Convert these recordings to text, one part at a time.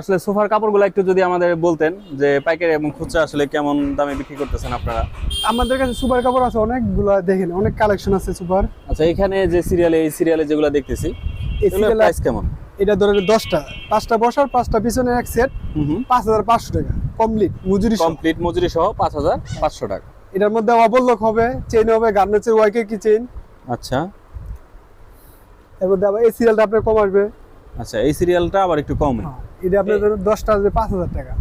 আসলে সোফার কাপড়গুলো একটু যদি আমাদের বলতেন যে পাইকারি এবং খুচরা আসলে কেমন দামে বিক্রি করতেছেন আপনারা? আমাদের কাছে সুপার কাপড় আছে অনেকগুলো দেখেন অনেক কালেকশন আছে সুপার। আচ্ছা এখানে যে সিরিয়ালে এই সিরিয়ালে যেগুলো দেখতেছি এই প্রাইস কেমন? এটা ধরেন দশটা পাঁচটা বসার পাঁচটা পিছনে এক সেট পাঁচ হাজার পাঁচশো টাকা কমপ্লিট মজুরি কমপ্লিট মজুরি সহ পাঁচ হাজার পাঁচশো টাকা। এটার মধ্যে অবলক হবে চেইন হবে গার্মেন্টসের ওয়াইকে কি চেইন আচ্ছা। এর মধ্যে আবার এই সিরিয়ালটা আপনার কম আসবে। আচ্ছা এই সিরিয়ালটা আবার একটু কম। হ্যাঁ, এটা আপনার ধরেন দশটা আসবে পাঁচ হাজার টাকা।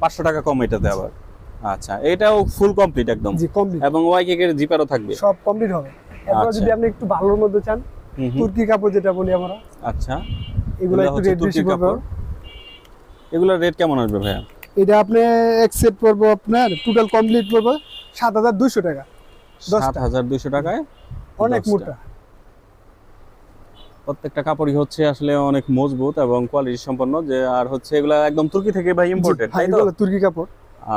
পাঁচশো টাকা কম এটাতে আবার। আচ্ছা এটাও ফুল কমপ্লিট একদম। জি কমপ্লিট এবং ওয়াই কেকের জিপারও থাকবে। সব কমপ্লিট হবে। এরপর আচ্ছা। যদি আপনি একটু ভালোর মধ্যে চান তুর্কি কাপড় যেটা বলি আমরা আচ্ছা। এগুলো একটু রেট বেশি পড়বে। এগুলোর রেট কেমন আসবে ভাইয়া? এটা আপনি এক সেট পড়ব আপনার টোটাল কমপ্লিট পড়বে সাত হাজার দুশো টাকা সাত হাজার দুইশো টাকায় অনেক মোটা। প্রত্যেকটা কাপড়ই হচ্ছে আসলে অনেক মজবুত এবং কোয়ালিটি সম্পন্ন যে আর হচ্ছে এগুলা একদম তুর্কি থেকে ভাই ইম্পোর্টেড তাই তো? তুর্কি কাপড়।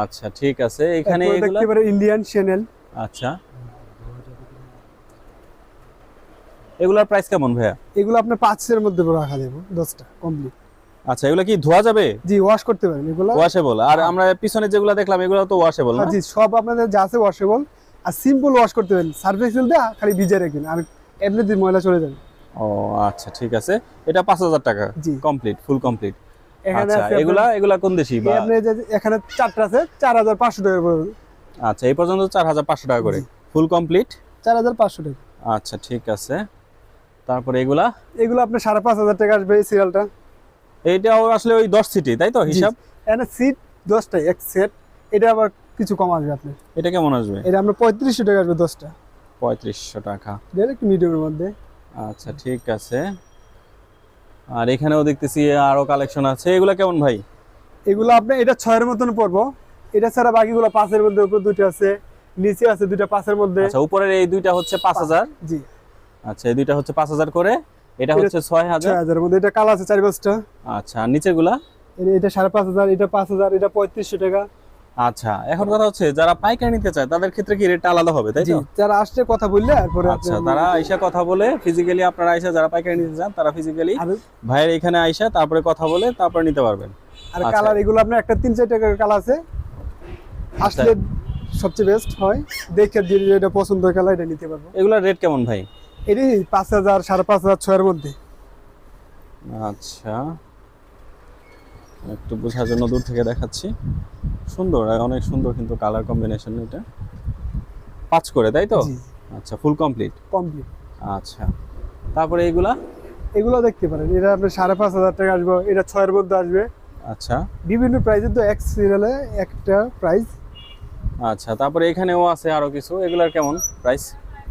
আচ্ছা ঠিক আছে। এখানে এগুলা? দেখতে পারে ইন্ডিয়ান চ্যানেল আচ্ছা। এগুলার প্রাইস কেমন ভাইয়া? এগুলো আপনার পাঁচের মধ্যে রাখা যাবে দশটা কমপ্লিট আচ্ছা এগুলা কি ধোয়া যাবে? জি ওয়াশ করতে পারেন এগুলো। ওয়াশেবল আর আমরা পিছনে যেগুলো দেখলাম এগুলো তো ওয়াশেবল না? জি সব আপনাদের যা আছে ওয়াশেবল আর সিম্পল ওয়াশ করতে পারেন। সার্ফেক্সেল দিয়ে খালি ভিজে রাখবেন। আর এমনি ময়লা চলে যাবে। ও আচ্ছা ঠিক আছে। এটা পাঁচ হাজার টাকা জি। কমপ্লিট ফুল কমপ্লিট আচ্ছা এগুলা এগুলা কোন দেশি বা এখানে চারটা আছে চার হাজার পাঁচশো টাকা পড়বে আচ্ছা এই পর্যন্ত চার হাজার পাঁচশো টাকা করে। ফুল কমপ্লিট চার হাজার পাঁচশো টাকা। আচ্ছা ঠিক আছে। তারপরে এগুলা? এগুলো আপনার সাড়ে পাঁচ হাজার টাকা আসবে এই সিরিয়ালটা এইটাও আসলে ওই দশ সিটি তাই তো হিসাব? এখানে সিট দশটাই এক সেট এটা আবার কিছু কম আসবে আপনার। এটা কেমন আসবে? এটা আপনার পঁয়ত্রিশশো টাকা আসবে দশটা। পঁয়ত্রিশশো টাকা। দেখেন একটু মিডিয়ামের মধ্যে। আচ্ছা ঠিক আছে। আর এখানেও দেখতেছি আরও কালেকশন আছে। এগুলা কেমন ভাই? এগুলো আপনার এটা ছয়ের মতন পড়ব এটা ছাড়া বাকিগুলো পাঁচের মধ্যে উপর দুটো আছে নিচে আছে দুইটা পাঁচের মধ্যে। আচ্ছা উপরের এই দুইটা হচ্ছে পাঁচ হাজার? জি। আচ্ছা এই দুইটা হচ্ছে পাঁচ হাজার করে। এটা হচ্ছে ছয় হাজার? ছয় হাজারের মধ্যে। এটা কালো আছে চার পাঁচটা। আচ্ছা আর নিচেগুলা এটা- এটা সাড়ে পাঁচ হাজার এটা পাঁচ হাজার এটা পঁয়ত্রিশশো টাকা। আচ্ছা এখন কথা হচ্ছে যারা পাইকারি নিতে চায় তাদের ক্ষেত্রে কি রেটটা আলাদা হবে তাই তো? যারা আসছে কথা বললে তারপরে আচ্ছা তারা আইসা কথা বলে ফিজিক্যালি আপনারা আইসা যারা পাইকারি নিতে চান তারা ফিজিক্যালি ভাইয়ের এখানে আইসা তারপরে কথা বলে তারপরে নিতে পারবেন। আর আচ্ছা। কালার এগুলো আপনার একটা তিন চার টাকার কালার আছে। আসলে সবচেয়ে বেস্ট হয়। দেখে যে এটা পছন্দ কালার এটা নিতে পারব। এগুলোর রেট কেমন ভাই? এটি পাঁচ হাজার সাড়ে পাঁচ হাজার ছয়ের মধ্যে। আচ্ছা। একটু বোঝার জন্য দূর থেকে দেখাচ্ছি। সুন্দর অনেক সুন্দর কিন্তু কালার কম্বিনেশন এটা। পাঁচ করে তাই তো? আচ্ছা ফুল কমপ্লিট কমপ্লিট আচ্ছা তারপরে এইগুলা এগুলো দেখতে পারেন এটা আপনার সাড়ে পাঁচ হাজার টাকা আসবে এটা ছয়ের মধ্যে আসবে। আচ্ছা। বিভিন্ন প্রাইসের তো এক সিরিয়ালে একটা প্রাইস আচ্ছা তারপরে এখানেও আছে আরও কিছু এগুলার কেমন প্রাইস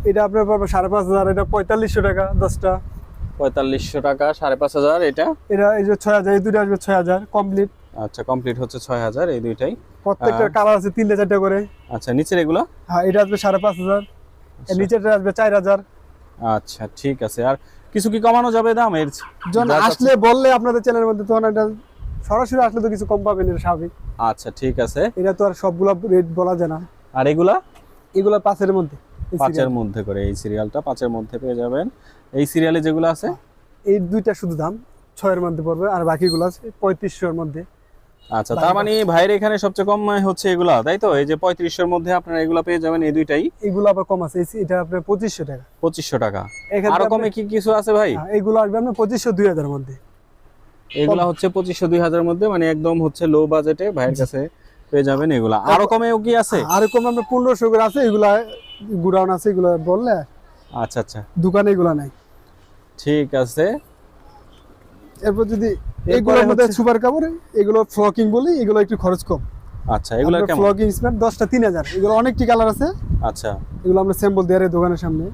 এটা আপনার পাবো সাড়ে পাঁচ হাজার এটা পঁয়তাল্লিশশো টাকা দশটা। পঁয়তাল্লিশশো টাকা সাড়ে পাঁচ হাজার এটা? এটা এই যে ছয় হাজার এই দুটো আসবে ছয় হাজার কমপ্লিট আচ্ছা কমপ্লিট হচ্ছে ছয় হাজার এই দুইটাই। প্রত্যেকটার আর- কালার আছে তিনটা চারটা করে। আচ্ছা নিচের এগুলা? হ্যাঁ এটা আসবে সাড়ে পাঁচ আচ্ছা। নিচেরটা আসবে চার হাজার। আচ্ছা ঠিক আছে। আর কিছু কি কমানো যাবে দাম? এর যা আসলে বললে আপনাদের চ্যানেলের মধ্যে তখন এটা সরাসরি আসলে তো কিছু কম পাবেন এটা স্বাভাবিক। আচ্ছা ঠিক আছে। এটা তো আর সবগুলা রেট বলা যায় না। আর এগুলা? এগুলো পাঁচের মধ্যে পাঁচের মধ্যে করে এই সিরিয়ালটা পাঁচের মধ্যে পেয়ে যাবেন। এই সিরিয়ালে যেগুলো আছে? এই দুইটা শুধু দাম ছয়ের মধ্যে পড়বে আর বাকিগুলো আছে পঁয়ত্রিশশোর মধ্যে। আচ্ছা তার মানে ভাইয়ের এখানে সবচেয়ে কম হচ্ছে এগুলা তাই তো? এই যে পঁয়ত্রিশশোর মধ্যে আপনারা এগুলা পেয়ে যাবেন এই দুইটাই। এগুলো আবার কম আছে এটা আপনার পঁচিশশো টাকা। পঁচিশশো টাকা। আরও কমে কি কিছু আছে ভাই? এগুলো আসবে আপনার পঁচিশশো দুই হাজার মধ্যে। এগুলা হচ্ছে পঁচিশশো দুই হাজার মধ্যে মানে একদম হচ্ছে লো বাজেটে ভাইয়ের কাছে পেয়ে যাবেন এগুলা। আরও কমেও কি আছে? আর কম আপনার পনেরোশো করে আছে এগুলা গুডাউন আছে এগুলো বললে আচ্ছা আচ্ছা। দোকানে এগুলা নাই। ঠিক আছে। এরপর যদি এগুলোর মধ্যে সুপার কাপড় এগুলো ফ্লকিং বলি এগুলো একটু খরচ কম। আচ্ছা এগুলা কেমন? ফ্লকিং স্মার্ট দশটা তিন হাজার। এগুলো অনেকটি কালার আছে। আচ্ছা। এগুলো আমরা স্যাম্পল দেওয়ার দোকানের সামনে।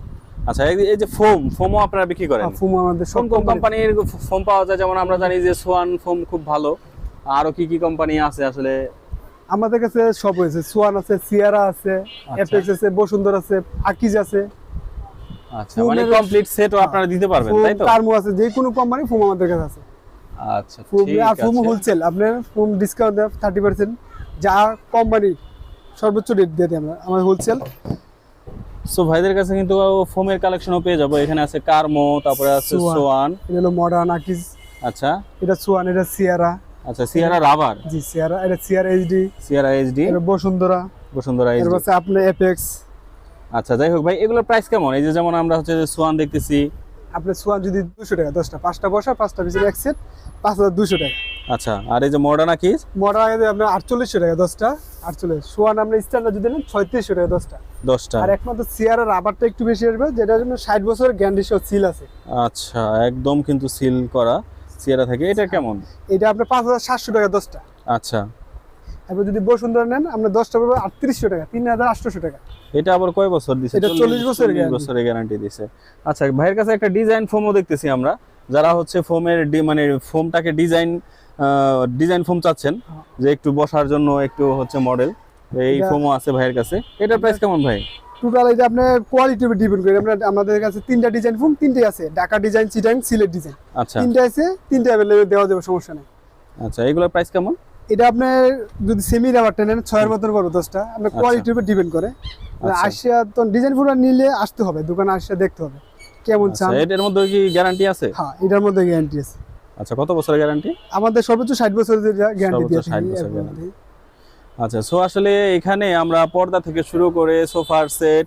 আচ্ছা এই- যে ফোম ফোমও আপনারা বিক্রি করেন? ফুম আমাদের সব কোম্পানির ফোম পাওয়া যায়? যেমন আমরা জানি যে সোয়ান ফোম খুব ভালো। আরও কি কি কোম্পানি আছে আসলে? আমাদের কাছে সব হয়েছে। সোয়ান আছে সিয়ারা আছে এফএক্স আছে বসুন্ধর আছে আকিজ আছে। আচ্ছা মানে কমপ্লিট সেটও আপনারা দিতে পারবেন তাই তো? কার্মো আছে যে কোনো কোম্পানি ফুম আমাদের কাছে আছে। আচ্ছা আর ফুম হোলসেল আপনার ফুম ডিসকাউন্ট দেয় থার্টি পার্সেন্ট যা কোম্পানি সর্বোচ্চ রেট দিয়ে দেয় আমরা আমার হোলসেল সো ভাইদের কাছে কিন্তু ফোমের কালেকশনও পেয়ে যাব। এখানে আছে কার্মো তারপরে আছে সোয়ান। সোয়ান এটা হলো মডার্ন আচ্ছা। এটা সোয়ান এটা সিয়ারা আচ্ছা সিয়ারা রাবার জি সিয়ারা এটা সিয়ার এইচডি সিয়ারা এইচডি এটা বসুন্ধরা। বসুন্ধরা এইচডি এপেক্স আচ্ছা যাই হোক ভাই এগুলোর প্রাইস কেমন? এই যে যেমন আমরা হচ্ছে সোয়ান দেখতেছি আপনার সোয়ান যদি দুশো টাকা দশটা পাঁচটা বসা পাঁচটা পিছনে এক সেট পাঁচ হাজার দুশো টাকা। আচ্ছা আর এই যে মডার্না কি মডার আগে আপনার আটচল্লিশশো টাকা দশটা আটচল্লিশ। সোয়ান আপনার স্ট্যান্ডার্ড যদি নেন ছয়ত্রিশশো টাকা দশটা। দশটা। আর একমাত্র সিয়ার রাবারটা একটু বেশি আসবে যেটার জন্য ষাট বছরের গ্যারান্টি সহ সিল আছে। আচ্ছা একদম কিন্তু সিল করা সিয়ারা থেকে। এটা কেমন? এটা আপনার পাঁচ হাজার সাতশো টাকা দশটা। আচ্ছা। এবার যদি বসুন্ধরা নেন আপনার দশটা পড়বে আটত্রিশশো টাকা তিন হাজার আটশোশো টাকা। এটা আবার কয় বছর দিছে? এটা 40 বছরের guarantee। বছরের গ্যারান্টি দিছে। আচ্ছা ভাইয়ের কাছে একটা ডিজাইন ফোমও দেখতেছি আমরা। যারা হচ্ছে ফোমের মানে ফোমটাকে ডিজাইন ডিজাইন ফোম চাচ্ছেন হ্যাঁ। যে একটু বসার জন্য একটু হচ্ছে মডেল এই ফোমও আছে ভাইয়ের কাছে। এটার প্রাইস কেমন ভাই? টোটাল এটা আপনার কোয়ালিটির উপর ডিপেন্ড করে। আমরা আমাদের কাছে তিনটা ডিজাইন ফোন তিনটে আছে। ঢাকা ডিজাইন চিটাং সিলেট ডিজাইন আচ্ছা। তিনটে আছে তিনটে অ্যাভেলেবেল দেওয়া যাবে সমস্যা নেই। আচ্ছা এগুলোর প্রাইস কেমন? এটা আপনার যদি সেমি রাবারটা নেন ছয়ের মতন করো দশটা। আপনার কোয়ালিটির উপর ডিপেন্ড করে। আচ্ছা। আসিয়া তো ডিজাইন ফুল নিলে আসতে হবে দোকানে আসিয়া দেখতে হবে। কেমন আচ্ছা চান? এটার মধ্যে কি গ্যারান্টি আছে? হ্যাঁ এটার মধ্যে গ্যারান্টি আছে। আচ্ছা কত বছরের গ্যারান্টি আমাদের সর্বোচ্চ ষাট বছরের গ্যারান্টি দিয়ে 60 থাকি। আচ্ছা সো আসলে এখানে আমরা পর্দা থেকে শুরু করে সোফার সেট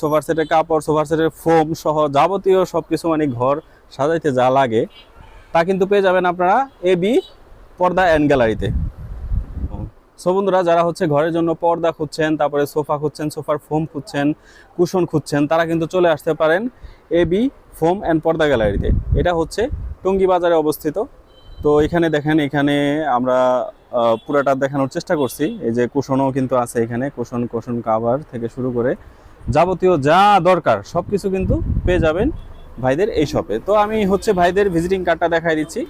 সোফার সেটের কাপড় সোফার সেটের ফোম সহ যাবতীয় সবকিছু মানে ঘর সাজাইতে যা লাগে তা কিন্তু পেয়ে যাবেন আপনারা এ বি পর্দা অ্যান্ড গ্যালারিতে সো বন্ধুরা, যারা হচ্ছে ঘরের জন্য পর্দা খুঁজছেন, তারপরে সোফা খুঁজছেন, সোফার ফোম খুঁজছেন, কুশন খুঁজছেন, তারা কিন্তু চলে আসতে পারেন এ বি ফোম অ্যান্ড পর্দা গ্যালারিতে। এটা হচ্ছে টঙ্গী বাজারে অবস্থিত। তো এখানে দেখেন, এখানে আমরা পুরাটা দেখানোর চেষ্টা করছি। এই যে কুশনও কিন্তু আছে এখানে, কুশন কুশন কাভার থেকে শুরু করে যাবতীয় যা দরকার সব কিছু কিন্তু পেয়ে যাবেন। ভাইদের এই শপে তো আমি হচ্ছে ভাইদের ভিজিটিং কার্ডটা দেখাই দিচ্ছি।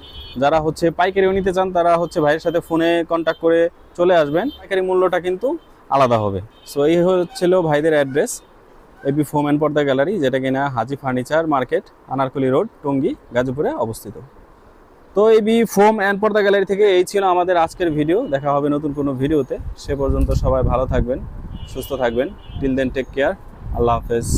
যারা হচ্ছে পাইকারিও নিতে চান, তারা হচ্ছে ভাইয়ের সাথে ফোনে কন্ট্যাক্ট করে চলে আসবেন। পাইকারি মূল্যটা কিন্তু আলাদা হবে। সো এই হচ্ছিল ভাইদের address AB foam and Porda gallery যেটা কিনা Haji furniture market, Anarkali road, Tongi, গাজীপুরে অবস্থিত। তো AB foam and Porda gallery থেকে এই ছিল আমাদের আজকের ভিডিও দেখা হবে নতুন কোনো ভিডিওতে সে পর্যন্ত সবাই ভালো থাকবেন, সুস্থ থাকবেন। টিল দেন টেক কেয়ার আল্লাহ হাফেজ।